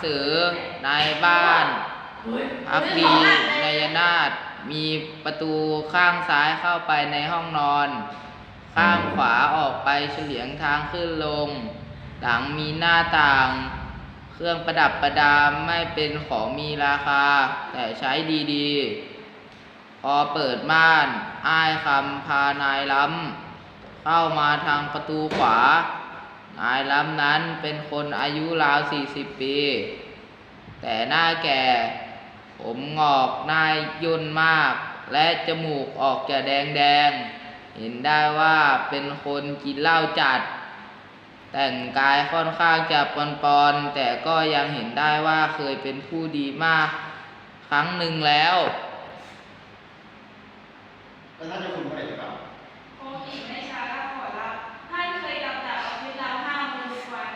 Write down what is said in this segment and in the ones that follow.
หนังสือในบ้านพักดีนายนาฏมีประตูข้างซ้ายเข้าไปในห้องนอน ข้างขวาออกไปเฉลียงทางขึ้นลง หลังมีหน้าต่าง เครื่องประดับประดาไม่เป็นของมีราคา แต่ใช้ดีๆ พอเปิดม่าน อ้ายคำพานายล้ำ เข้ามาทางประตูขวา นายล้ำนั้นเป็นคนอายุราวสี่สิบปี แต่หน้าแก่ ผมงอกหน้าย่นมาก และจมูกออกจะแดงแดงๆเห็นได้ว่าเป็นคนกินเหล้าจัด แต่งกายค่อนข้างจะปอนๆแต่ก็ยังเห็นได้ว่าเคยเป็นผู้ดีมาก ครั้งหนึ่งแล้วแล้วท่านจะคุณเมื่อไหร่จะกลับ คงอีกไม่ช้าก็ขอรับท่านเคยกลับจากออฟฟิศเราห้าโมงทุกวัน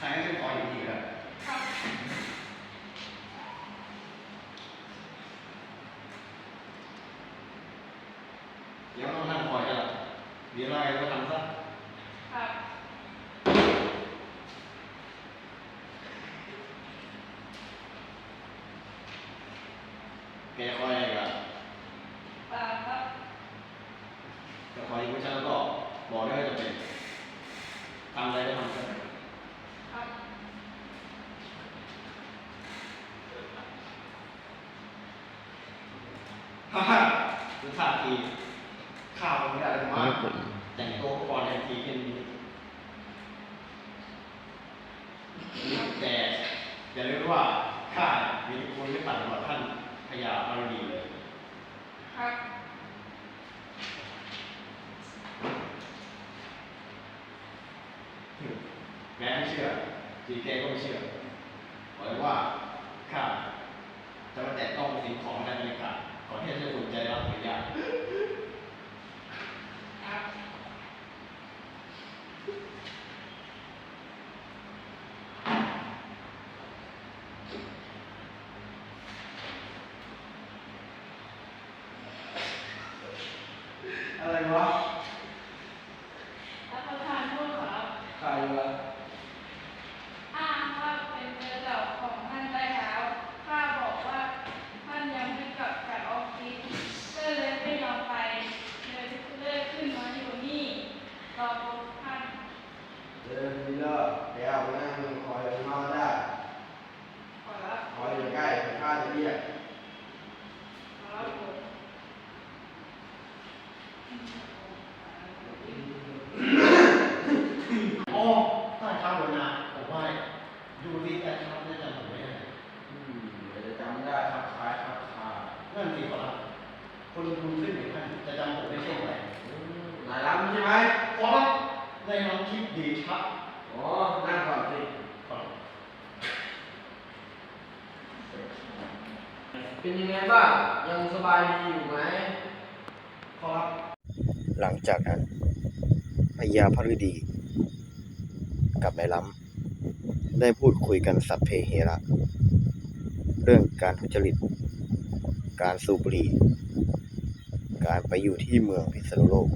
ทางนั้นฉันขออยู่ดีครับ ครับ เดี๋ยวต้องนั่งคอยกันละ มีอะไรก็ทำซะครับแกคอยอะไรกันปาครับแกคอยอยู่กับฉันแล้วก็บอกได้ว่าจะเป็นทำอะไรก็ทำซะครับฮ่าฮ่าดูท่าทีข้าวไม่ได้เลยมากแต่งตัวก่อนทันทีเป็นนี้แต่อย่าลืมว่า ข้ามีคุณไม่ต่ำกว่าท่านพญาพารุณีเลยครับแม้ไม่เชื่อจีเกก็ไม่เชื่อบอกเลยว่าข้าจะมาแตะต้องสิ่งของในบรรยากาศก่อนที่จะสนใจรับหรือยาก ครับ อะไรวะ แล้วประธานพูดขอรับ ใครวะ อ้างว่าเป็นเรือเก่าของท่านใต้เท้าข้าบอกว่าท่านยังไม่กลับจากออฟฟิศก็เลยไม่ยอมไปเลยเลื่อยขึ้นมาอยู่นี่รอพบท่าน เดินดีเลิกเดี๋ยวนั่งคอยข้างนอกได้ ขอรับ คอยอยู่ใกล้ข้าจะเรียก ขอรับผม อ๋อใต้เท้าหัวหน้าผมว่าดูที่ใต้เท้าน่าจะผมไม่ได้ อืมเดี๋ยวจะจำได้ครับคล้ายครับคา นั่นสิขอรับคนดูขึ้นอย่างท่านจะจำผมได้เช่นไร อืมนายล้ำใช่ไหม ขอรับในน้องคิดดีชัดอ๋อนั่งก่อนสิขอรับเป็นยังไงบ้าง ยังสบายดีอยู่ไหมขอรับ หลังจากนั้นพญาพฤดีกับนายล้ำได้พูดคุยกันสัพเพเหระ เรื่องการทุจริต การสูบบุหรี่ การไปอยู่ที่เมืองพิษณุโลก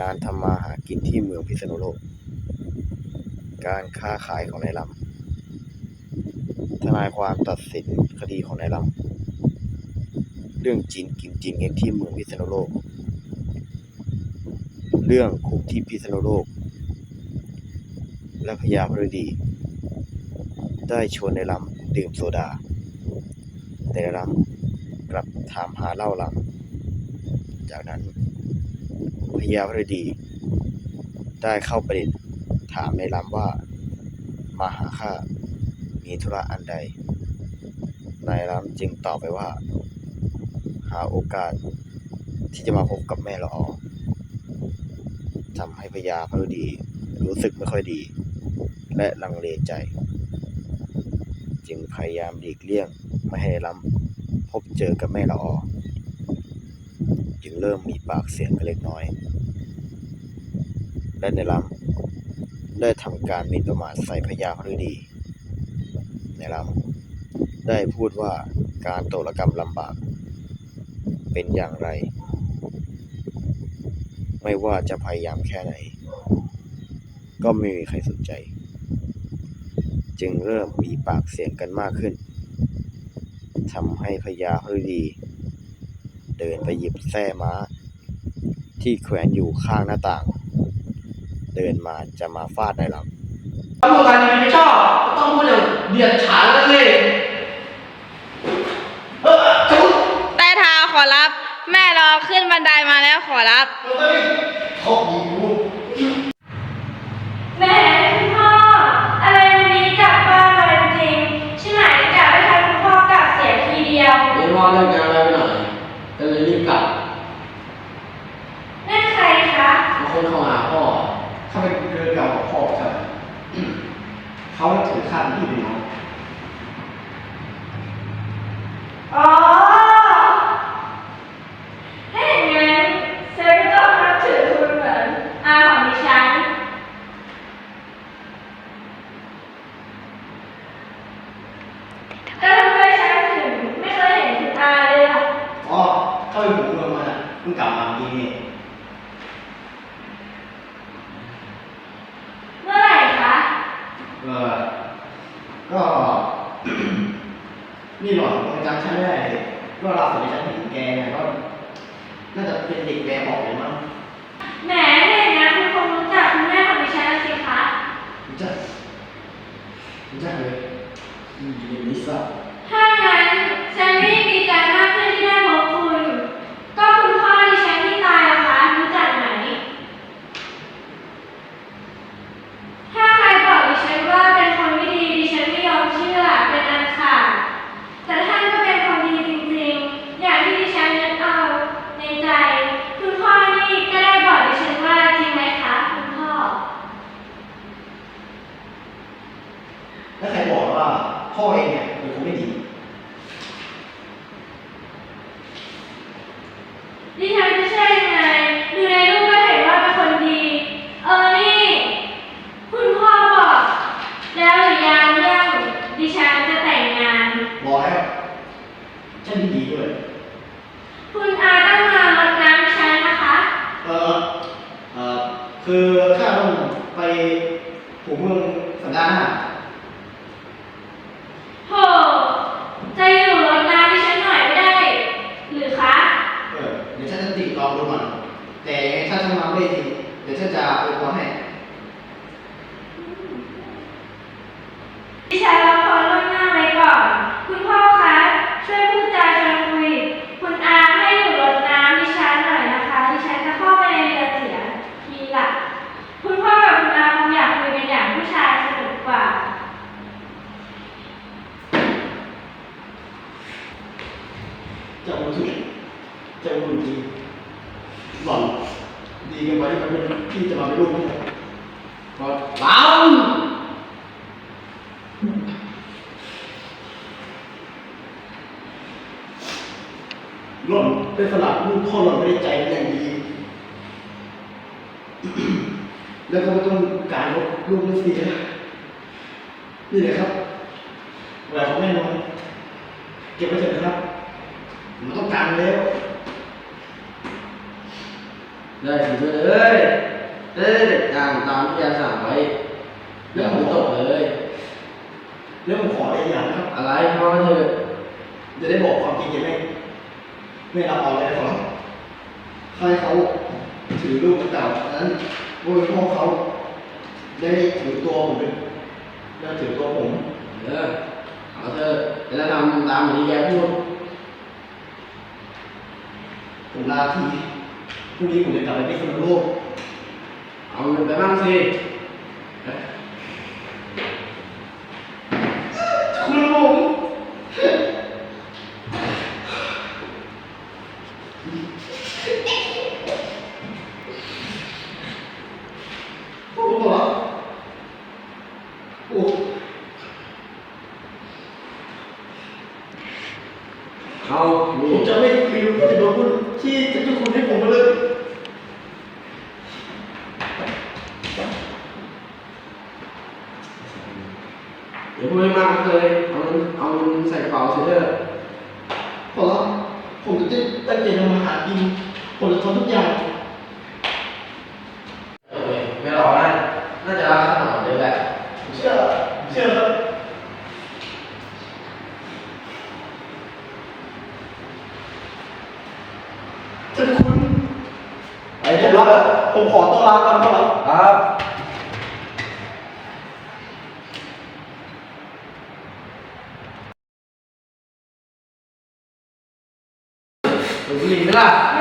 การทำมาหากินที่เมืองพิษณุโลก การค้าขายของนายลำทนายความตัดสินคดีของนายลำเรื่องจีนกินจีนเง็กที่เมืองพิษณุโลก เรื่องคุกที่พิษณุโลก และพญาพฤดี ได้ชวนในลำดื่มโซดา แต่ลำกลับถามหาเหล้าลำจากนั้น พญาพฤดี ได้เข้าประเด็นถามในลำว่า มาหาข้ามีธุระอันใด นายลำจึงตอบไปว่า หาโอกาสที่จะมาพบกับแม่ละออทำให้พญาพรดี รู้สึกไม่ค่อยดี และลังเลใจ จึงพยายามหลีกเลี่ยงไม่ให้ล้ำพบเจอกับแม่ละออ จึงเริ่มมีปากเสียงกันเล็กน้อย และในลำได้ทำการมินประมาทใส่พญาพรุดี ในลำได้พูดว่าการโตรกรรมลำบาก เป็นอย่างไร ไม่ว่าจะพยายามแค่ไหน ก็ไม่มีใครสนใจ จึงเริ่มมีปากเสียงกันมากขึ้นทำให้พญาฤดี เดินไปหยิบแส้ม้า ที่แขวนอยู่ข้างหน้าต่าง เดินมาจะมาฟาดในลำถ้าพูดกันยังไม่ชอบก็ต้องพูดอย่างเดียดฉานกันเลยเออจุ๊บใต้เท้าขอรับ แม่รอขึ้นบันไดมาแล้วขอรับเฮ้ยเขายิงกูแม่คุณพ่ออะไรวันนี้กลับบ้านมาจริงใช่ไหมกลับไม่ทันคุณพ่อกลับเสียทีเดียวเรียนว่าเลิกงานแล้วไปหน่อยก็เลยรีบกลับ นั่นใครคะ บางคนเข้าหาพ่อ เขาเป็นเรือเก่าของพ่อใช่ไหมเขาถือขั้นที่เป็นน้อง อ๋อถ้าอย่างนั้นเซนก็ต้องนับถือคุณเหมือนอาของดิฉันแต่ทำไมฉันถึงไม่เคยเห็นคุณอาเลยล่ะ อ๋อเขาเป็นหูเมืองมาน่ะเพิ่งกลับมาเมื่อกี้นี่ เมื่อไหร่คะ เออก็ นี่หรอกผมจำฉันไม่ได้เลยก็เราสุดที่ฉันเห็นแกไงก็น่าจะเป็นเด็กแบบอกเลยมั้งแหมถ้าอย่างนั้นคุณคงรู้จักคุณแม่ของดิฉันแล้วสิคะรู้จักรู้จักเลยอืมเรียนลิซ่าถ้างั้นฉันไม่ได้ดีใจมากขึ้นที่ได้พบคุณ ก็คุณพ่อดิฉันที่ตายล่ะคะรู้จักไหม ถ้าใครบอกดิฉันว่าเป็นคนไม่ดีดิฉันไม่ยอมเชื่อเป็นอันขาดแต่ท่านก็เป็นคนดีจริงๆ อย่างที่ดิฉันนึกเอาในใจ คุณพ่อนี่ก็ได้บอกดิฉันว่าจริงไหมคะคุณพ่อ แล้วใครบอกว่า พ่อเองเนี่ยเป็นคนไม่ดีดิฉันจะเชื่อยังไงดูในรูปก็เห็นว่าเป็นคนดี เออนี่ คุณพ่อบอกแล้วหรือยังเรื่องดิฉันจะแต่งงานบอกแล้วฉันดีด้วย คุณอาต้องมารดน้ำดิฉันนะคะ เออเออคือข้าต้องไปหัวเมืองสัปดาห์หน้า โห จะอยู่รดน้ำดิฉันหน่อยไม่ได้ หรือคะ เออเดี๋ยวฉันจะติดต่อดูก่อนแต่ยังไงถ้าฉันมาไม่ได้ติดเดี๋ยวฉัน จะอวยพรให้ดิฉันรับพรล่วงหน้าไว้ก่อน คุณพ่อคะช่วยพูดจาชวนคุย คุณอาให้อยู่รดน้ำดิฉันหน่อยนะคะดิฉันจะเข้าไปในเรือเสียทีหลังคุณพ่อกับคุณอาคงอยากคุยกันอย่างผู้ชายสนุกกว่าเจ้าบุญทุกเจ้าบุญจริงหล่อน ดีกันไปที่มันเป็นที่จะมาเป็นลูกของผมก็ล้หล่นเป็นสลัดลูกพ่อหล่นไม่ได้ใจเป็นอย่างดี แล้วก็ไม่ต้องการลบลูกไม่เสียนี่เลยครับแหวนของแม่นอนเก็บไว้เถอะนะครับมไม่ต้องการแล้วำได้สิเพื่อนเอ้ยได้ได้จัดการตามที่ยาสั่งไว้อย่าไม่ตกเลย เรื่องผมขออะไรอย่างนะครับ อะไรพ่อเถอะจะได้บอกความจริงแกแม่ไม่รับเอาเลยนะครับใครเขาถือลูกเต่าอันนั้นโดยพ่อเขาได้ถือตัวผมเป็นได้ถือตัวผมเออเอาเถอะแล้วทำตามที่แกพูดผมลาที พรุ่งนี้ผมจะกลับไปพิษณุโลกเอาเงินไปบ้างสิ เอาเงินเอาเงินใส่กระเป๋าเสียเถอะผมรับผมจะตั้งใจทำมาหากินผมจะทำทุกอย่างเออเว้ยไม่รอกนะน่าจะรักขนาดนี้แหละผเชื่อผมเชื่อครัคุณ ไอ้เดี๋ยวผมขอตัวลาก่อนครับ ครับ 你没了。